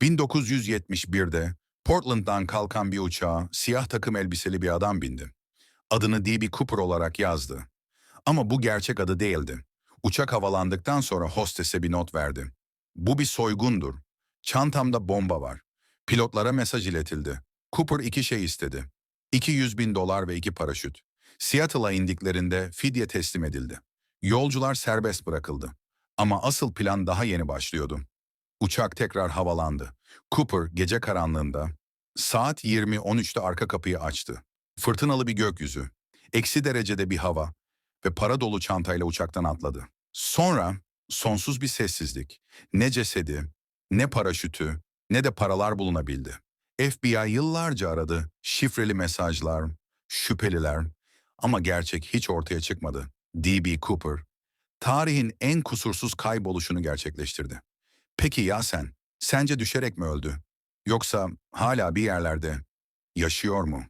1971'de Portland'dan kalkan bir uçağa siyah takım elbiseli bir adam bindi. Adını D.B. Cooper olarak yazdı. Ama bu gerçek adı değildi. Uçak havalandıktan sonra hostese bir not verdi. Bu bir soygundur. Çantamda bomba var. Pilotlara mesaj iletildi. Cooper iki şey istedi. 200 bin dolar ve iki paraşüt. Seattle'a indiklerinde fidye teslim edildi. Yolcular serbest bırakıldı. Ama asıl plan daha yeni başlıyordu. Uçak tekrar havalandı. Cooper gece karanlığında saat 20.13'te arka kapıyı açtı. Fırtınalı bir gökyüzü, eksi derecede bir hava ve para dolu çantayla uçaktan atladı. Sonra sonsuz bir sessizlik. Ne cesedi, ne paraşütü, ne de paralar bulunabildi. FBI yıllarca aradı. Şifreli mesajlar, şüpheliler ama gerçek hiç ortaya çıkmadı. D.B. Cooper, tarihin en kusursuz kayboluşunu gerçekleştirdi. Peki ya sen? Sence düşerek mi öldü? Yoksa hala bir yerlerde yaşıyor mu?